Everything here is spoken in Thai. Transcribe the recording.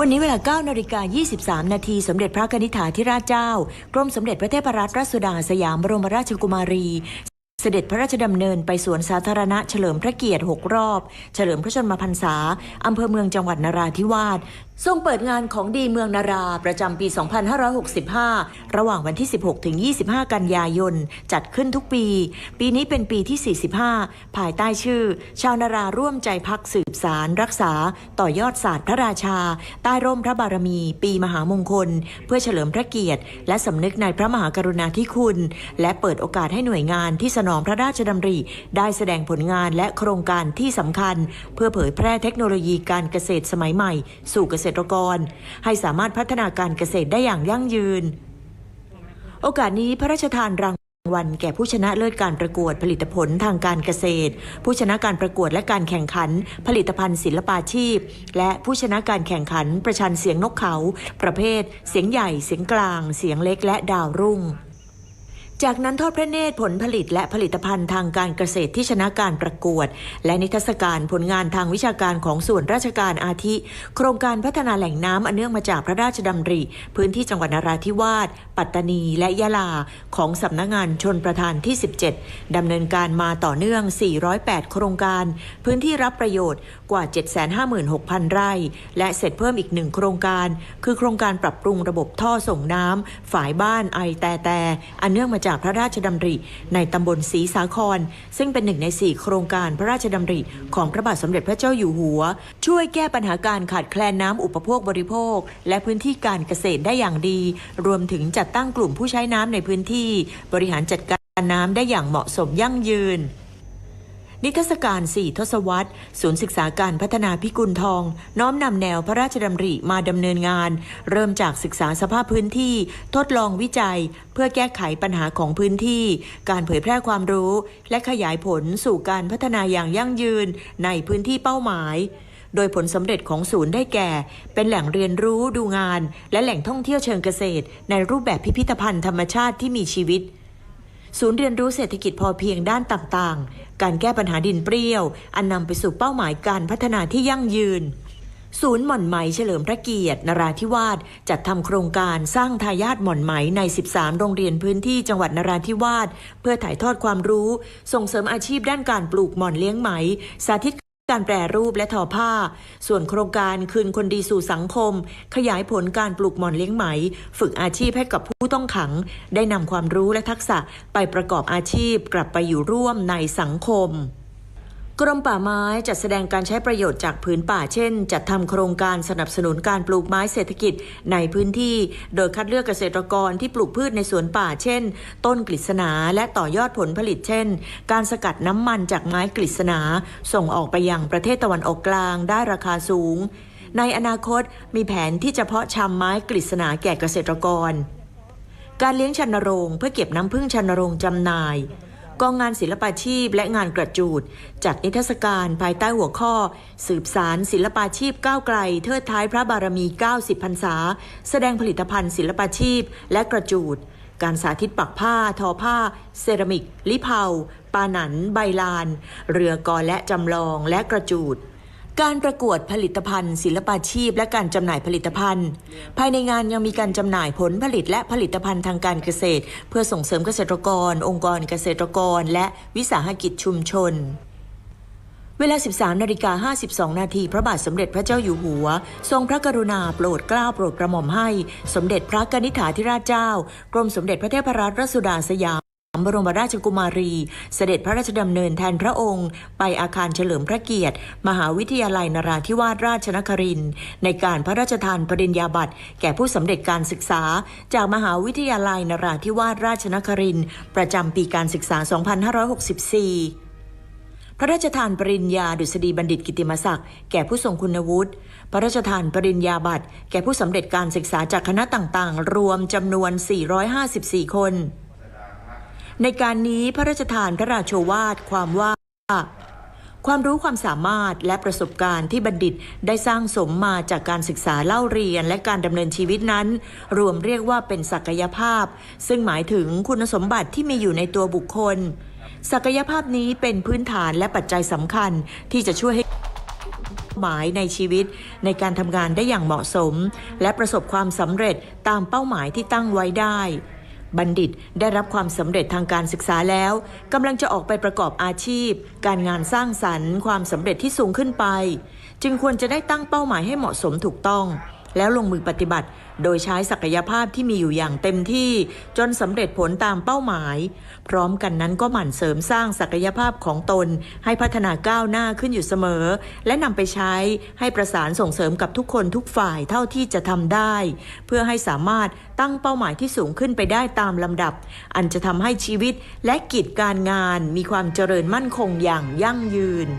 วันนี้เวลา9นาฬิกา23 นาที สมเด็จพระกนิษฐาธิราชเจ้า กรมสมเด็จพระเทพรัตนราชสุดาสยามบรมราชกุมารี เสด็จพระราชดำเนินไปสวนสาธารณะเฉลิมพระเกียรติ 6 รอบ เฉลิมพระชนมพรรษาอำเภอเมืองจังหวัดนราธิวาสทรงเปิดงานของดีเมืองนาราประจำปี 2565 ระหว่างวันที่ 16 ถึง 25 กันยายน จัดขึ้นทุกปี ปีนี้เป็นปีที่ 45 ภายใต้ชื่อ ชาวนาราร่วมใจพักสืบสาร รักษา ต่อยอดศาสตร์พระราชา ใต้ร่มพระบารมี ปีมหามงคล เพื่อเฉลิมพระเกียรติ และสำนึกในพระมหากรุณาธิคุณ และเปิดโอกาสให้หน่วยงานที่สนองพระราชดำริ ได้แสดงผลงานและโครงการที่สำคัญ เพื่อเผยแพร่เทคโนโลยีการเกษตรสมัยใหม่ สู่เกษตรกร ให้สามารถพัฒนาการเกษตรได้อย่างยั่งยืน โอกาสนี้พระราชทานรางวัลแก่ผู้ชนะเลิศการประกวดผลิตผลทางการเกษตร ผู้ชนะการประกวดและการแข่งขัน ผลิตภัณฑ์ศิลปาชีพ และผู้ชนะการแข่งขันประชันเสียงนกเขา ประเภท เสียงใหญ่ เสียงกลาง เสียงเล็กและดาวรุ่ง จากนั้นทอดพระเนตรผลผลิตและผลิตภัณฑ์ทางการเกษตรที่ชนะการประกวด และนิทรรศการผลงานทางวิชาการของส่วนราชการอาทิ โครงการพัฒนาแหล่งน้ำอันเนื่องมาจากพระราชดำริ พื้นที่จังหวัดนราธิวาส ปัตตานี และยะลา ของสำนักงงานชนประทานที่ 17 ดำเนินการมาต่อเนื่อง 408 โครงการ พื้นที่รับประโยชน์กว่า 756,000 ไร่ และเสร็จเพิ่มอีกหนึ่งโครงการ คือโครงการปรับปรุงระบบท่อส่งน้ำฝายบ้านไอแต่แต่อันเนื่องมาจากพระราชดำริ ในตำบลศรีสาคร ซึ่งเป็นหนึ่งในสี่โครงการพระราชดำริของพระบาทสมเด็จพระเจ้าอยู่หัว ช่วยแก้ปัญหาการขาดแคลนน้ำอุปโภคบริโภค และพื้นที่การเกษตรได้อย่างดี รวมถึงจัดตั้งกลุ่มผู้ใช้น้ำในพื้นที่ บริหารจัดการน้ำได้อย่างเหมาะสมยั่งยืน นิทรรศการ4ทศวรรษ ศูนย์ศึกษาการพัฒนาพิกุลทอง น้อมนำแนวพระราชดำริมาดำเนินงาน เริ่มจากศึกษาสภาพพื้นที่ ทดลองวิจัย เพื่อแก้ไขปัญหาของพื้นที่ การเผยแพร่ความรู้ และขยายผลสู่การพัฒนาอย่างยั่งยืนในพื้นที่เป้าหมายโดยผลสำเร็จของศูนย์ได้แก่ เป็นแหล่งเรียนรู้ดูงาน และแหล่งท่องเที่ยวเชิงเกษตร ในรูปแบบพิพิธภัณฑ์ธรรมชาติที่มีชีวิต ศูนย์เรียนรู้เศรษฐกิจพอเพียงด้านต่างๆ การแก้ปัญหาดินเปรี้ยว อันนำไปสู่เป้าหมายการพัฒนาที่ยั่งยืน ศูนย์หม่อนไหมเฉลิมพระเกียรตินราธิวาสจัดทำโครงการสร้างทายาทหม่อนไหมใน 13 โรงเรียนพื้นที่จังหวัดนราธิวาสเพื่อถ่ายทอดความรู้ ส่งเสริมอาชีพด้านการปลูกหม่อนเลี้ยงไหม สาธิต การแปรรูปและทอผ้า ส่วนโครงการคืนคนดีสู่สังคม ขยายผลการปลูกหมอนเลี้ยงไหม ฝึกอาชีพให้กับผู้ต้องขัง ได้นำความรู้และทักษะไปประกอบอาชีพกลับไปอยู่ร่วมในสังคม กรมป่าไม้จัดแสดงการใช้ประโยชน์จากผืนป่าเช่น จัดทำโครงการสนับสนุนการปลูกไม้เศรษฐกิจในพื้นที่ โดยคัดเลือกเกษตรกรที่ปลูกพืชในสวนป่าเช่น ต้นกฤษณาและต่อยอดผลผลิตเช่น การสกัดน้ำมันจากไม้กฤษณาส่งออกไปยังประเทศตะวันออกกลางได้ราคาสูง ในอนาคตมีแผนที่จะเพาะชำไม้กฤษณาแก่เกษตรกร การเลี้ยงชันโรงเพื่อเก็บน้ำพึ่งชันโรงจำหน่าย กองงานศิลปาชีพและงานกระจูด จัดนิทรรศการภายใต้หัวข้อ สืบสารศิลปาชีพก้าวไกล เทิดท้ายพระบารมี 90พรรษา แสดงผลิตภัณฑ์ศิลปาชีพและกระจูด การสาธิตปักผ้า ทอผ้า เซรามิก ลิเผาปาหนัน ใบลาน เรือกอและจำลองและกระจูด การประกวดผลิตภัณฑ์ ศิลปาชีพ และการจำหน่ายผลิตภัณฑ์ ภายในงานยังมีการจำหน่ายผลผลิตและผลิตภัณฑ์ทางการเกษตร เพื่อส่งเสริมเกษตรกร องค์กรเกษตรกร และวิสาหกิจชุมชน เวลา 13นาฬิกา52 นาที พระบาทสมเด็จพระเจ้าอยู่หัว ทรงพระกรุณาโปรดเกล้าโปรดกระหม่อมให้ สมเด็จพระกนิษฐาธิราชเจ้า กรมสมเด็จพระเทพรัตนราชสุดาสยาม บรมราชกุมารี เสด็จพระราชดำเนินแทนพระองค์ ไปอาคารเฉลิมพระเกียรติ มหาวิทยาลัยนราธิวาสราชนครินทร์ในการพระราชทานปริญญาบัตร แก่ผู้สำเร็จการศึกษา จากมหาวิทยาลัยนราธิวาสราชนครินทร์ประจำปีการศึกษา 2564พระราชทานปริญญาดุษฎีบัณฑิตกิติมศักดิ์แก่ผู้ทรงคุณวุฒิ พระราชทานปริญญาบัตร แก่ผู้สำเร็จการศึกษาจากคณะต่างๆ รวมจำนวน 454 คน ในการนี้พระราชทานพระราโชวาทความว่า ความรู้ความสามารถและประสบการณ์ที่บัณฑิตได้สร้างสมมาจากการศึกษาเล่าเรียนและการดำเนินชีวิตนั้น รวมเรียกว่าเป็นศักยภาพ ซึ่งหมายถึงคุณสมบัติที่มีอยู่ในตัวบุคคล ศักยภาพนี้เป็นพื้นฐานและปัจจัยสำคัญที่จะช่วยให้หมายในชีวิตในการทำงานได้อย่างเหมาะสม และประสบความสำเร็จตามเป้าหมายที่ตั้งไว้ได้ บัณฑิตได้รับความสำเร็จทางการศึกษาแล้วกำลังจะออกไปประกอบอาชีพ การงานสร้างสรรค์ ความสำเร็จที่สูงขึ้นไป จึงควรจะได้ตั้งเป้าหมายให้เหมาะสมถูกต้อง แล้วลงมือปฏิบัติ โดยใช้ศักยภาพที่มีอยู่อย่างเต็มที่จนสำเร็จผลตามเป้าหมาย พร้อมกันนั้นก็หมั่นเสริมสร้างศักยภาพของตน ให้พัฒนาก้าวหน้าขึ้นอยู่เสมอ และนำไปใช้ให้ประสานส่งเสริมกับทุกคนทุกฝ่ายเท่าที่จะทำได้ เพื่อให้สามารถตั้งเป้าหมายที่สูงขึ้นไปได้ตามลำดับ อันจะทำให้ชีวิตและกิจการงานมีความเจริญมั่นคงอย่างยั่งยืน